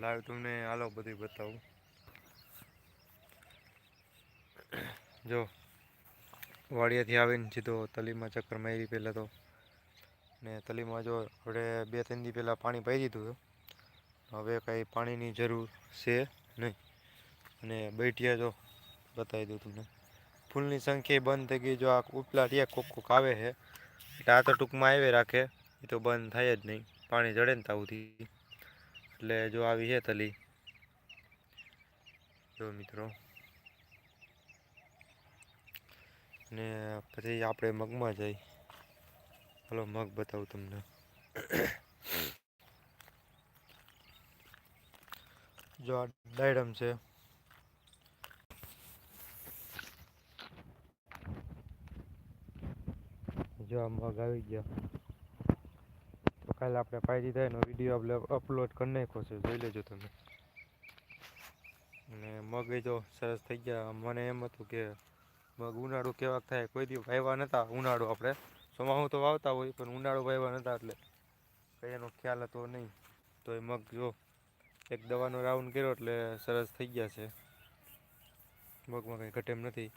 Live તમને, હાલો બધું બતાવું. જો, વાડિયાથી આવીને સીધો તલીમાં ચક્કર મારી પહેલાં તો. ને તલીમાં જો આપણે બે, ત્રણ દી પહેલાં પાણી પાઈ દીધું હવે કાંઈ પાણીની જરૂર છે નહીં. અને બેઠિયા જો બતાવી દઉં તમને. ફૂલની સંખ્યા બંધ થઈ ગઈ, જો આ ઉપલા ટીયા કોક કોક આવે છે. એટલે આ તો ટૂંકમાં આવે રાખે, એ તો બંધ થાય જ નહીં. પાણી જડે ને તાવથી. એટલે જો આવી છે તલી. જો મિત્રો. ને પછી આપણે મગમાં જઈ. હલો, મગ બતાવું તમને. જો આ ડાયડમ છે. જો આ મગ આવી ગયા. કાલે આપણે પાઈ દીધા એનો વીડિયો આપણે અપલોડ કરી નાખ્યો છે, જોઈ લેજો તમે. અને મગ એ જો સરસ થઈ ગયા. મને એમ હતું કે મગ ઉનાળો કેવાક થાય, કોઈ દી વાવ્યા નહોતા ઉનાળો આપણે. ચોમાસું તો વાવતા હોય, પણ ઉનાળો વાવ્યા નહોતા એટલે કંઈ એનો ખ્યાલ હતો નહીં. તો એ મગ જો એક દવાનો રાઉન્ડ કર્યો એટલે સરસ થઈ ગયા છે. મગમાં કંઈ ઘટેમ નથી.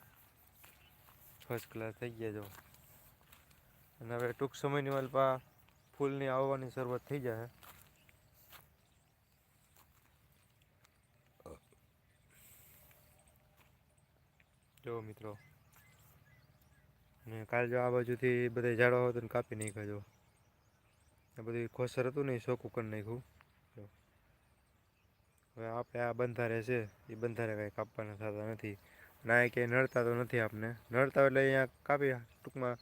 ફર્સ્ટ ક્લાસ થઈ ગયા જો. અને હવે ટૂંક સમયની વાલપા ફૂલની આવવાની શરૂઆત થઈ જાય જો મિત્રો. અને કાલ જો આ બાજુથી બધા ઝાડવા હતા ને કાપી નાખ્યા જો આ બધું ખોસર હતું ને એ ચોખ્ખું કરી નાખ્યું. જો હવે આપણે આ બંધારે છે, એ બંધારે કાંઈ કાપવાના થતા નથી. ના એ ક્યાંય નડતા તો નથી આપને. નડતા એટલે અહીંયા કાપી ટૂંકમાં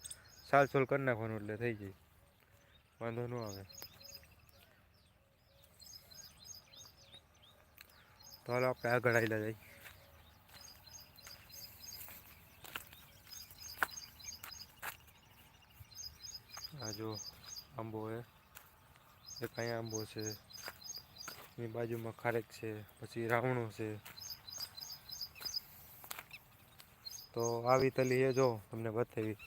સાલ સોલ કરી નાખવાનું એટલે થઈ જાય. વાંધો ન આવે તો હાલો આપણે આગળ આવેલા જાય આ જો આંબો હે એક અહીંયા આંબો છે એની બાજુમાં ખારેક છે પછી રાવણો છે તો આવી તલી એ જો તમને બતાવી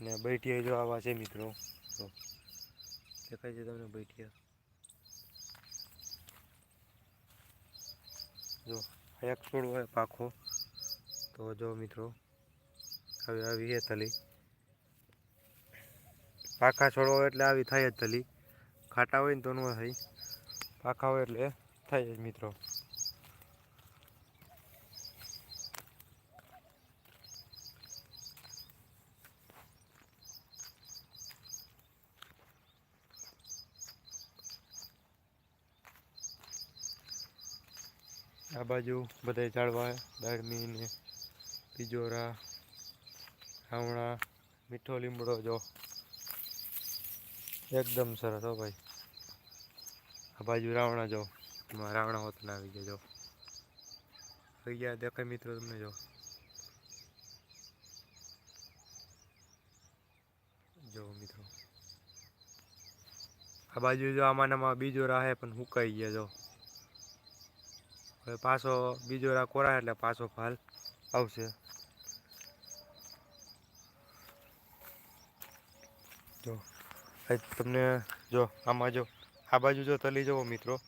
ને બેઠી જો આવા છે મિત્રો દેખાય છે તમને બેઠિયા જો એક છોડ હોય પાખો. તો જો મિત્રો, આવી આવી છે તલી પાખા છોડો હોય એટલે આવી થાય જ તલી ખાટા હોય ને તો ન થાય. પાખા હોય એટલે થાય જ મિત્રો. આ બાજુ બધા ઝાડવા દાળમી ને પિજોરા આવણા મીઠો લીમડો જો. એકદમ સરસ હો ભાઈ. આ બાજુ રાવણા જો. એમાં રાવણા હોતના આવી ગયા જો. આવી ગયા દેખાય મિત્રો તમને જો. જો મિત્રો. આ બાજુ જો આમાં બીજો રાહે પણ હુકાઈ ગયા જો. પાછો બીજો રા કોરા એટલે પાછો ફાલ આવશે. જો તમને જો, આમાં જો, આ બાજુ જો તલી જવો મિત્રો.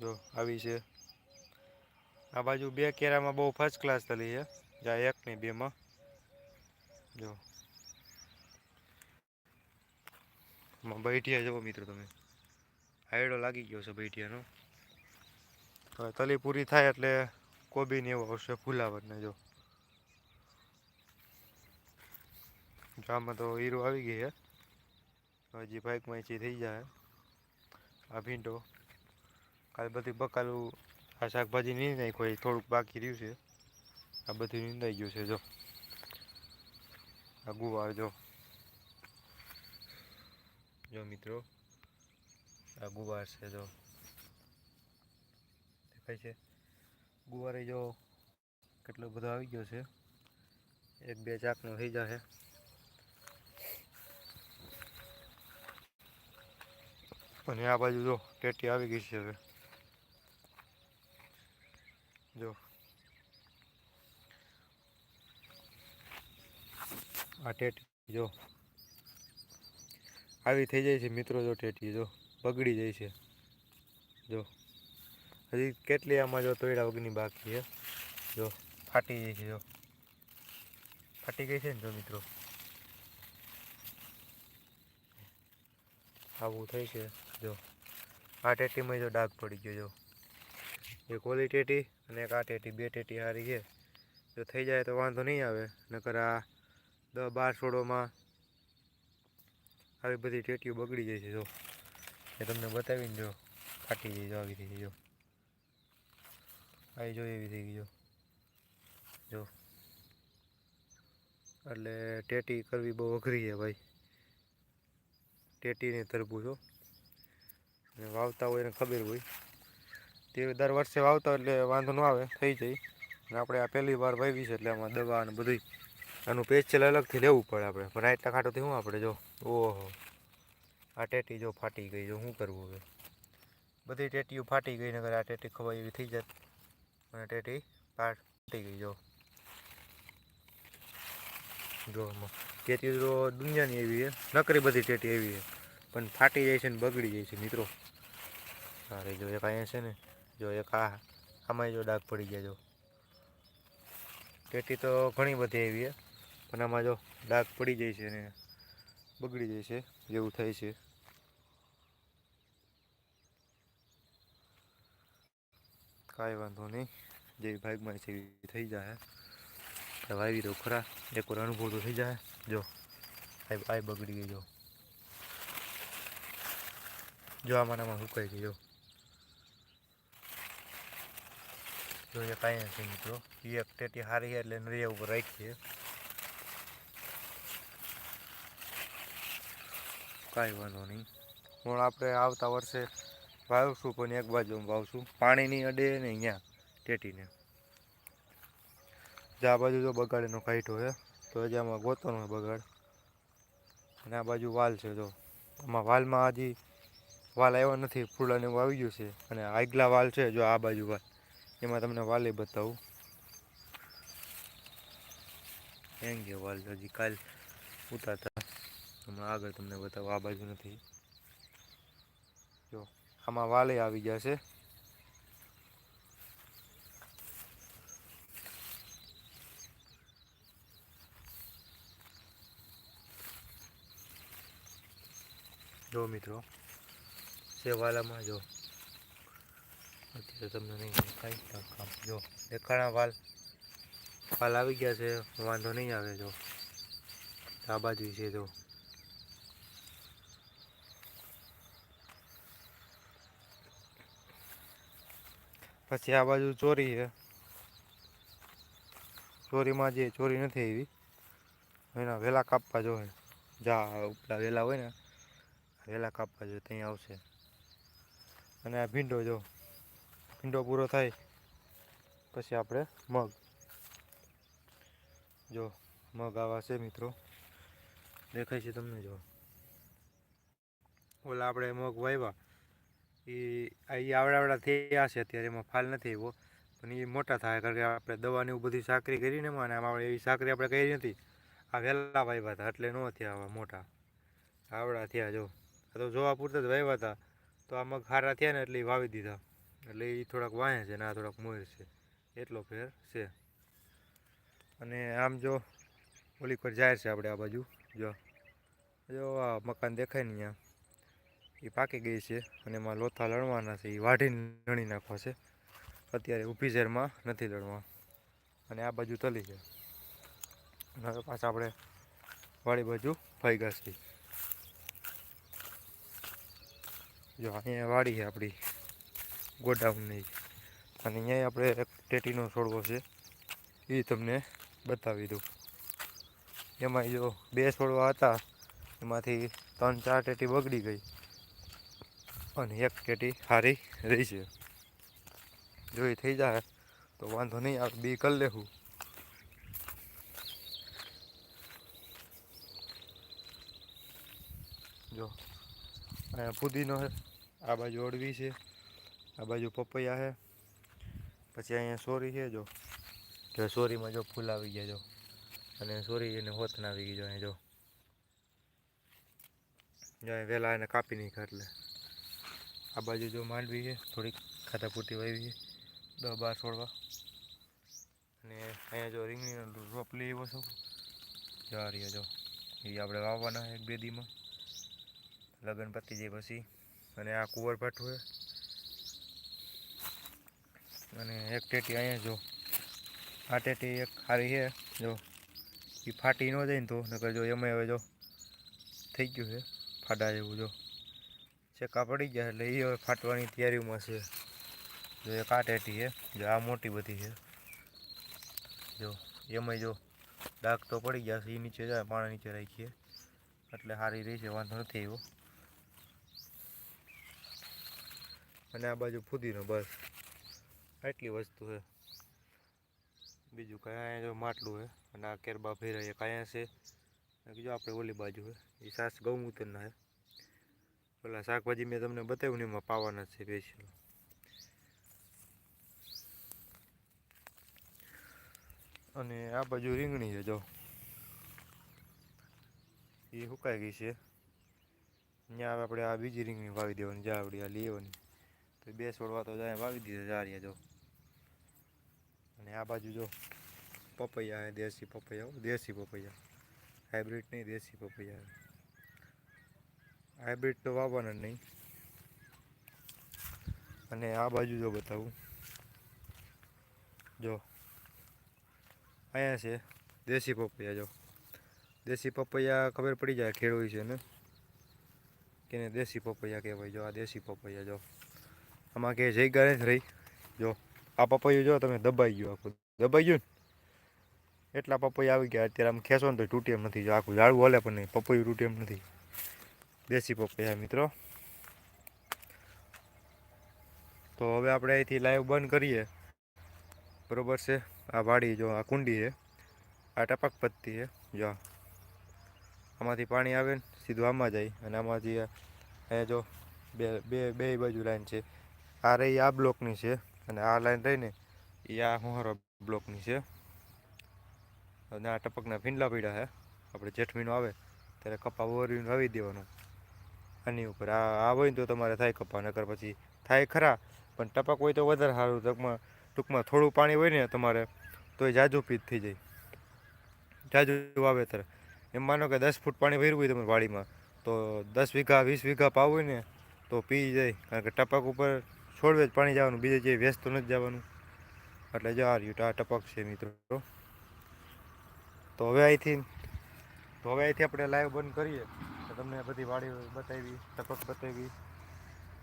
જો, આવી છે. આ બાજુ બે કેરામાં બહુ ફર્સ્ટ ક્લાસ તલી છે. જ્યાં એક નહીં, બેમાં. જો. બેઠિયા જવો મિત્રો તમે. આયડો લાગી ગયો છે બેઠિયાનો. હવે તલી પૂરી થાય એટલે કોબી ને એવું આવશે ફુલાવર ને જો આમાં તો હીરો આવી ગઈ છે હજી બાઇકમાં એથી થઈ જાય. આ ભીંડો. કાલ બધી બકાલું આ શાકભાજી નહીં નાખી થોડુંક બાકી રહ્યું છે. આ બધું નીંદાઈ ગયું છે જો. આ ગુવાર જો. જો મિત્રો, આ ગુવાર છે જો. દેખાય છે. ગુવારે જો કેટલો બધો આવી ગયો છે. એક બે ચાકનો થઈ જશે અને આ બાજુ જો ટેટી આવી ગઈ છે હવે. જો. આ ટેટી જો આવી થઈ જાય છે મિત્રો જો ટેટી જો બગડી જાય છે. જો. હજી કેટલી આમાં જો તોડ્યા વગરની બાકી છે. જો ફાટી ગઈ છે, જો. ફાટી ગઈ છે ને જો મિત્રો. આવું થઈ છે, જો. આ ટેટીમાં જો ડાઘ પડી ગયો, જો. એક ઓલી ટેટી અને એક આ ટેટી. બે ટેટી હારી છે. જો થઈ જાય તો વાંધો નહીં આવે, નકર આ દસ બાર છોડોમાં આવી બધી ટેટીઓ બગડી જાય છે, જો. એ તમને બતાવીને જો ફાટી જાય જો આવી ગઈ જો. આવી જો એવી થઈ ગઈ, જો. જો. એટલે ટેટી કરવી બહુ અઘરી છે ભાઈ. ટેટીની તરબૂચ, હો. અને વાવતા હોય એને ખબર હોય. તે દર વર્ષે વાવતા એટલે વાંધો ન આવે, થઈ જાય. અને આપણે આ પહેલી વાર વાવી છે એટલે આમાં દવા અને બધું આનું પેચલ અલગથી લેવું પડે આપણે. પણ એટલા ખાટોથી શું આપણે, જો? ઓહો. આ ટેટી જો ફાટી ગઈ, જો શું કરવું હવે? બધી ટેટીઓ ફાટી ગઈ નગર આ ટેટી ખવાય એવી થઈ જાય અને ટેટી ફૂટી ગઈ, જો. જો ટેટી તો દુનિયાની એવી છે. નકરી બધી ટેટી એવી છે. પણ ફાટી જાય છે ને બગડી જાય છે, મિત્રો. સારી જો એક અહીંયા છે ને, જો એક આ આમાં જો ડાઘ પડી ગયા, જો. ટેટી તો ઘણી બધી એવી છે, પણ આમાં જો ડાઘ પડી જાય છે ને, બગડી જાય છે, જેવું થાય છે. કાંઈ વાંધો નહીં. જેવી ભાગમાં છે થઈ જાય તો વાવી દો ખરા એક વાર અનુભવ તો થઈ જાય જો આ બગડી ગઈ, જો. જો આમાં સુકાઈ ગઈ, જો. જો એ કાંઈ નથી મિત્રો. એ એક ટેટી છે એટલે નરિયા ઉપર રાખીએ. કાંઈ વાંધો નહીં. પણ આપણે આવતા વર્ષે વાવશું પણ એક બાજુ વાવશું. પાણીની નહીં અડે ને અહીંયા ટેટીને. જે આ બાજુ જો બગાડેનો કાઈટો છે, તો હજી આમાં ગોતવાનો બગાડ. અને આ બાજુ વાલ છે જો. આમાં વાલમાં હજી વાલ આવ્યો નથી, ફૂલાને એવું આવી ગયું છે. અને આગલા વાલ છે જો આ બાજુ વાલ. એમાં તમને વાલે બતાવું. એમ કે વાલ હજી કાલ ઉતારતા. હમણાં આગળ તમને બતાવું, આ બાજુ નથી. જો. આમાં વાલે આવી ગયા છે જો મિત્રો સેવાલામાં જો. અત્યારે તમને નહીં દેખાય કામ જો, દેખાણા વાલ. વાલ આવી ગયા છે, વાંધો નહીં આવે જો. આ બાજુ છે જો. પછી આ બાજુ ચોરી છે. ચોરીમાં જે ચોરી નથી એવી એના વેલા કાપવા જોઈએ જા ઉપલા વેલા હોય ને, વેલા કાપવા જોઈએ ત્યાં આવશે. અને આ ભીંડો જો, ભીંડો પૂરો થાય, પછી આપણે મગ. જો, મગ આવા છે મિત્રો. દેખાય છે તમને જો. ઓલા આપણે મગ વાવ્યા એ એ આવડાવડા આવડા થયા છે, અત્યારે એમાં ફાલ નથી આવ્યો. પણ એ મોટા થાય, કારણ કે આપણે દવાની એવું બધી સાકરી કરીને એમાં, અને આમાં એવી સાકરી આપણે કરી નથી આ વહેલા વાવ્યા હતા, એટલે ન થયા આવા મોટા. આવડા થયા, જો. આ તો જોવા પૂરતા જ વાવ્યા હતા. તો આ મગ ખારા થયા ને એટલે એ વાવી દીધા. એટલે એ થોડાક વાંહે છે ને આ થોડાક મોર છે. એટલો ફેર છે. અને આમ જો, ઓલી પર જાહેર છે આપણે આ બાજુ, જો. જો આ મકાન દેખાય ને અહીંયા. એ પાકી ગઈ છે અને એમાં લોથા લણવાના છે, એ વાઢીને લણી નાખવા છે. અત્યારે ઊભી ઝેરમાં નથી લણવા. અને આ બાજુ તલી છે. હવે પાછા આપણે વાળી બાજુ ભાગ્યા છે જો, અહીંયા વાડી છે આપણી ગોડાઉનની. અને અહીંયા આપણે એક ટેટીનો છોડવો છે. એ તમને બતાવી દઉં. એમાં જો બે છોડવા હતા, એમાંથી ત્રણ ચાર ટેટી બગડી ગઈ. અને એક કેટી સારી રહી છે. જો એ થઈ જાય, તો વાંધો નહીં આવે બી કરી લેવું જો, અહીંયા પુદીનો છે, આ બાજુ અડવી છે, આ બાજુ પપૈયા છે, પછી અહીંયા સોરી છે, જો. જો સોરીમાં જો ફૂલ આવી ગયા, જો. અને સોરી એને હોતન આવી ગઈ, જો અહીંયા જો. જો વહેલા એને કાપી નહીં એટલે. આ બાજુ જો માંડવી છે, થોડીક ખાતાપૂટી વાવી છે. દસ બાર છોડવા. અને અહીંયા જો રીંગણીનો રોપ લઈ આવ્યો છું. જો રહ્યા જો. એ આપણે વાવવાના એક બે દીમાં. લગ્ન પતી જાય પછી. અને આ કુંવર છે. અને એક ટેટી અહીંયા જો. આ ટેટી એક સારી છે, જો. એ ફાટી ન જાય ને તો, નકર જો એમાં હવે જો થઈ ગયું છે. ફાડા જેવું જો. ચેકા પડી ગયા એટલે એ હવે ફાટવાની તૈયારીમાં છે. જો એક આ ટેટી છે, જો આ મોટી બધી છે. જો, એમાંય જો ડાઘ તો પડી ગયા છે એ નીચે જાય, પાણી નીચે રાખીએ. એટલે સારી રહી છે, વાંધો નથી આવ્યો. અને આ બાજુ ફુદીનો બસ. આટલી વસ્તુ છે. બીજું કાંઈ અહીંયા જો માટલું છે, અને આ કેરબા ફેરા એક અહીંયા છે. અને બીજું આપણે ઓલી બાજુ છે એ સાસ ગૌમૂત્રના છે. પેલા શાકભાજી મેં તમને બતાવ્યું ને એમાં પાવાના છે સ્પેશિયલ અને આ બાજુ રીંગણી છે, જો. એ સુકાઈ ગઈ છે. ત્યાં આપણે આ બીજી રીંગણી વાવી દેવાની, જા આવડી આ લેવાની. તો બે છોડવા તો જાય, વાવી દીધા જારીએ જો. અને આ બાજુ જો પપૈયા દેશી પપૈયા દેશી પપૈયા. હાઇબ્રિડ નહીં, દેશી પપૈયા હાઇબ્રિડ તો વાવવાના નહીં. અને આ બાજુ જો બતાવું. જો. અહીંયા છે દેશી પપૈયા, જો. દેશી પપૈયા ખબર પડી જાય ખેડૂત છે ને? કે દેશી પપૈયા કહેવાય, જો આ દેશી પપૈયા, જો. આમાં કે જગ્યા જ રહી. જો, આ પપૈયું જો તમે દબાઈ ગયું આખું. દબાઈ ગયું ને? એટલા પપૈયા આવી ગયા. અત્યારે આમ ખેંચો ને તો તૂટી એમ નથી. જો આખું ઝાડવું હલે પણ નહીં. પપૈયું તૂટી એમ નથી. દેશી પપૈયા મિત્રો. તો હવે આપણે અહીંથી લાઈવ બંધ કરીએ. બરોબર છે? આ વાડી જો, આ કુંડી છે. આ ટપક પત્તી છે. જો. આમાંથી પાણી આવે ને સીધું આમાં જાય અને આમાંથી અહીંયા જો બે બે બે બાજુ લાઈન છે. આ રહી આ બ્લોકની છે અને આ લાઈન રહીને એ આ હોહરો બ્લોકની છે. અને આ ટપકના ભીંડલા પીડા છે. આપણે જેઠ મહિનો આવે, ત્યારે કપા વોરીને વાવી દેવાનું. આની ઉપર. આ આ હોય ને તો તમારે થાય કપા, નકર પછી થાય ખરા. પણ ટપક હોય તો વધારે સારું. ટૂંકમાં ટૂંકમાં થોડું પાણી હોય ને તમારે તો એ જાજુ પીત થઈ જાય. જાજુ વાવેતર. એમ માનો કે દસ ફૂટ પાણી ભર્યું હોય તમારી વાડીમાં, તો દસ વીઘા, વીસ વીઘા પાવ હોય ને, તો પી જાય. કારણ કે ટપક ઉપર છોડવે જ પાણી જવાનું. બીજે જે વ્યસ્ત નથી જવાનું. એટલે જો આ રહ્યું. આ ટપક છે મિત્રો. તો હવે અહીંથી તો હવે અહીંથી આપણે લાઈવ બંધ કરીએ. તમને બધી વાડી બતાવી, ટપક બતાવી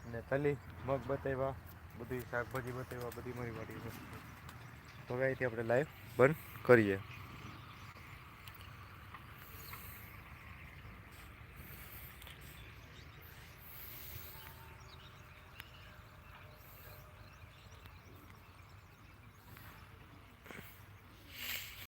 અને તલી, મગ બતાવ્યા, બધી શાકભાજી બતાવ્યા, બધી મારી વાડી તો અહીંથી આપણે લાઈવ બંધ કરીએ.